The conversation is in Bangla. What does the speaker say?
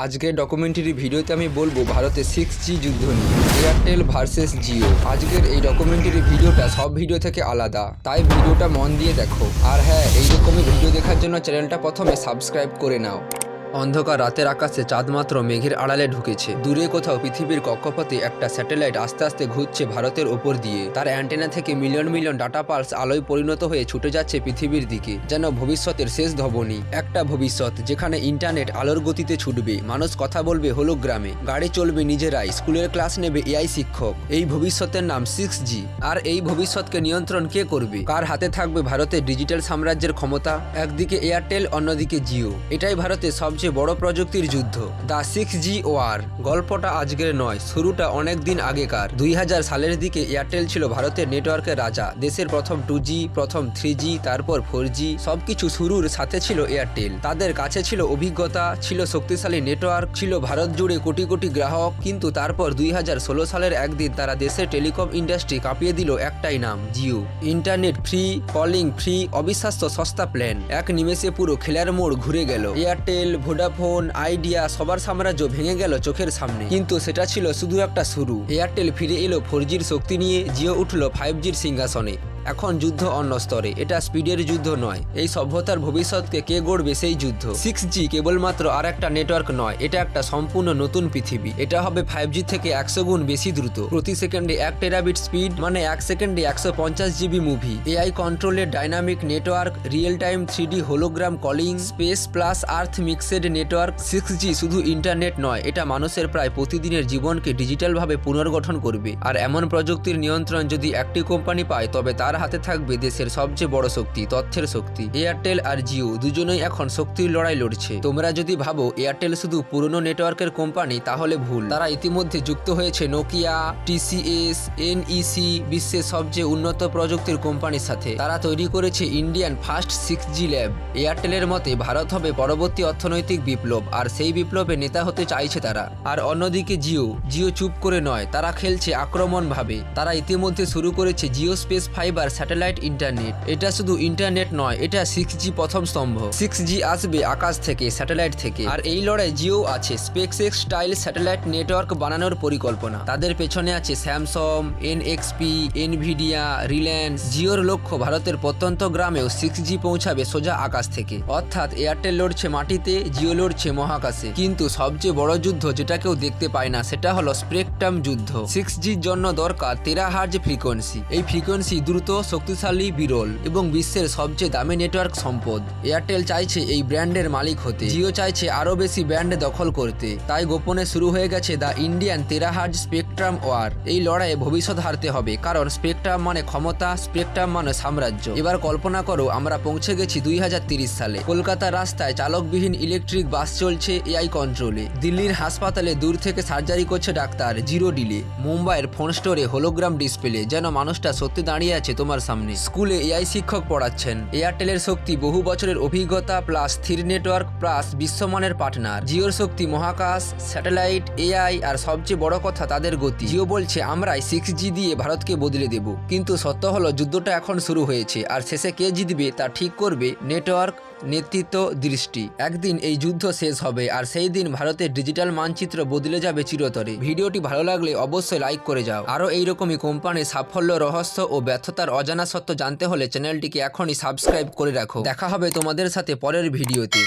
আজকের ডকুমেন্টারি ভিডিওতে আমি বলব ভারতে সিক্স জি যুদ্ধ নিয়ে এয়ারটেল ভার্সেস জিও আজকের এই ডকুমেন্টারি ভিডিওটা সব ভিডিও থেকে আলাদা। তাই ভিডিওটা মন দিয়ে দেখো। আর হ্যাঁ এইরকমই ভিডিও দেখার জন্য চ্যানেলটা প্রথমে সাবস্ক্রাইব করে নাও। অন্ধকার রাতের আকাশে চাঁদ মাত্র মেঘের আড়ালে ঢুকেছে। দূরে কোথাও পৃথিবীর কক্ষপথে একটা স্যাটেলাইট আস্তে আস্তে ঘুরছে ভারতের ওপর দিয়ে। তার অ্যান্টেনা থেকে মিলিয়ন মিলিয়ন ডাটা পালস আলোয় পরিণত হয়ে ছুটে যাচ্ছে পৃথিবীর দিকে, যেন ভবিষ্যতের শেষ ধবনী। একটা ভবিষ্যৎ যেখানে ইন্টারনেট আলোর গতিতে ছুটবে। মানুষ কথা বলবে হোলোগ্রামে, গাড়ি চলবে নিজেরাই, স্কুলের ক্লাস নেবে এআই শিক্ষক। এই ভবিষ্যতের নাম সিক্স জি। আর এই ভবিষ্যৎকে নিয়ন্ত্রণ কে করবে? কার হাতে থাকবে ভারতের ডিজিটাল সাম্রাজ্যের ক্ষমতা? একদিকে এয়ারটেল, অন্যদিকে জিও। এটাই ভারতের সবচেয়ে বড় প্রযুক্তির যুদ্ধ, দ্য সিক্স জি ওয়ার গল্পটা আজকের নয়, শুরুটা অনেক দিন আগেকার। দুই হাজার সালের দিকে এয়ারটেল ছিল ভারতের নেটওয়ার্কের রাজা। দেশের প্রথম টু প্রথম থ্রি তারপর ফোর জি, সবকিছু শুরুর সাথে ছিল এয়ারটেল। তাদের কাছে ছিল অভিজ্ঞতা, ছিল শক্তিশালী নেটওয়ার্ক, ছিল ভারত জুড়ে কোটি কোটি গ্রাহক, কিন্তু তারপর দুই হাজার ষোলো সালের একদিন তারা দেশের টেলিকম ইন্ডাস্ট্রি কাঁপিয়ে দিল একটাই নাম, Jio. Internet free, calling free, অবিশ্বাস্য সস্তা প্ল্যান। এক নিমেষে পুরো খেলার মোড় ঘুরে গেল। এয়ারটেল ভোডাফোন আইডিয়া সবার সাম্রাজ্য ভেঙে গেল চোখের সামনে। কিন্তু সেটা ছিল শুধু একটা শুরু। এয়ারটেল ফিরে এলো ফোর শক্তি নিয়ে, জিও উঠল ফাইভ জির সিংহাসনে। এখন যুদ্ধ অন্য স্তরে। এটা স্পিডের যুদ্ধ নয়। এই সভ্যতার ভবিষ্যৎকে কে গড়বে সেই যুদ্ধ? সিক্স জি কেবলমাত্র আর একটা নেটওয়ার্ক নয়, এটা একটা সম্পূর্ণ নতুন পৃথিবী। এটা হবে ফাইভ জি থেকে একশো গুণ বেশি দ্রুত। প্রতি সেকেন্ডে এক টেরাবিট স্পিড মানে এক সেকেন্ডে একশো পঞ্চাশ জিবি মুভি এআই কন্ট্রোলের dynamic network real time three D hologram calling space plus earth mixed network six G শুধু ইন্টারনেট নয়, এটা মানুষের প্রায় প্রতিদিনের জীবনকে ডিজিটালভাবে পুনর্গঠন করবে। আর এমন প্রযুক্তির নিয়ন্ত্রণ যদি একটি কোম্পানি পায়, তবে তার হাতে থাকবে দেশের সবচেয়ে বড় শক্তি, তথ্যের শক্তি। এয়ারটেল আর জিও দুজনেই এখন শক্তির লড়াই লড়ছে। তোমরা যদি ভাবো এয়ারটেল শুধু পুরনো নেটওয়ার্কের কোম্পানি, তাহলে ভুল। তারা ইতিমধ্যে যুক্ত হয়েছে নোকিয়া টিসিএস এনইসি বিশ্বের সবচেয়ে উন্নত প্রযুক্তির কোম্পানির সাথে। তারা তৈরি করেছে Indian first six G lab এয়ারটেলের মতে, ভারত হবে পরবর্তী অর্থনৈতিক বিপ্লব, আর সেই বিপ্লবে নেতা হতে চাইছে তারা। আর অন্যদিকে জিও জিও চুপ করে নয়, তারা খেলছে আক্রমণ ভাবে তারা ইতিমধ্যে শুরু করেছে Jio space fibre satellite internet. এটা শুধু ইন্টারনেট নয়, এটা সিক্স জি প্রথম স্তম্ভ। সিক্স জি আসবে আকাশ থেকে, স্যাটেলাইট থেকে। আর এই লড়াই জিও আছে। স্পেক্সেক্স স্টাইল স্যাটেলাইট নেটওয়ার্ক বানানোর পরিকল্পনা। তাদের পেছনে আছে স্যামসং এনএক্সপি এনভিডিয়া রিলায়েন্স জিওর লক্ষ্য ভারতের প্রত্যন্ত গ্রামেও সিক্স জি পৌঁছাবে সোজা আকাশ থেকে। অর্থাৎ এয়ারটেল লড়ছে মাটিতে, জিও লড়ছে মহাকাশে। কিন্তু সবচেয়ে বড় যুদ্ধ যেটা কেউ দেখতে পায় না, সেটা হলো স্পেকট্রাম যুদ্ধ। সিক্স জির জন্য দরকার তেরা হার্জ ফ্রিকোয়েন্সি এই ফ্রিকোয়েন্সি দ্রুত শক্তিশালী বিরল এবং বিশ্বের সবচেয়ে দামি নেটওয়ার্ক সম্পদ। এয়ারটেল চাইছে এই ব্র্যান্ডের মালিক হতে। জিও চাইছে আরও বেশি ব্র্যান্ড দখল করতে। তাই গোপনে শুরু হয়ে গেছে the Indian terahertz spectrum war. এই লড়াইয়ে ভবিষ্যৎ হারতে হবে, কারণ স্পেকট্রাম মানে ক্ষমতা, স্পেকট্রাম মানে সাম্রাজ্য। এবার কল্পনা করো, আমরা পৌঁছে গেছি দুই সালে। কলকাতার রাস্তায় চালকবিহীন ইলেকট্রিক বাস চলছে এআই কন্ট্রোলে। দিল্লির হাসপাতালে দূর থেকে সার্জারি করছে ডাক্তার জিরো ডিলে। মুম্বাইয়ের ফোন স্টোরে হোলোগ্রাম ডিসপ্লে, যেন মানুষটা সত্যি দাঁড়িয়ে আছে তোমার সামনে। স্কুলে এআই শিক্ষক পড়াচ্ছেন। এয়ারটেলের শক্তি বহু বছরের অভিজ্ঞতা প্লাস স্থির নেটওয়ার্ক প্লাস বিশ্বমানের পার্টনার। জিওর শক্তি মহাকাশ, স্যাটেলাইট, এআই আর সবচেয়ে বড় কথা তাদের গতি। জিও বলছে, আমরাই সিক্স জি দিয়ে ভারতকে বদলে দেব। কিন্তু সত্য হলো, যুদ্ধটা এখন শুরু হয়েছে। আর শেষে কে জিতবে তা ঠিক করবে নেটওয়ার্ক নেতৃত্ব দৃষ্টি। একদিন এই যুদ্ধ শেষ হবে, আর সেই দিন ভারতের ডিজিটাল মানচিত্র বদলে যাবে চিরতরে। ভিডিওটি ভালো লাগলে অবশ্যই লাইক করে যাও। আরও এইরকমই কোম্পানির সাফল্য, রহস্য ও ব্যর্থতার অজানা সত্য জানতে হলে চ্যানেলটিকে এখনই সাবস্ক্রাইব করে রাখো। দেখা হবে তোমাদের সাথে পরের ভিডিওতে।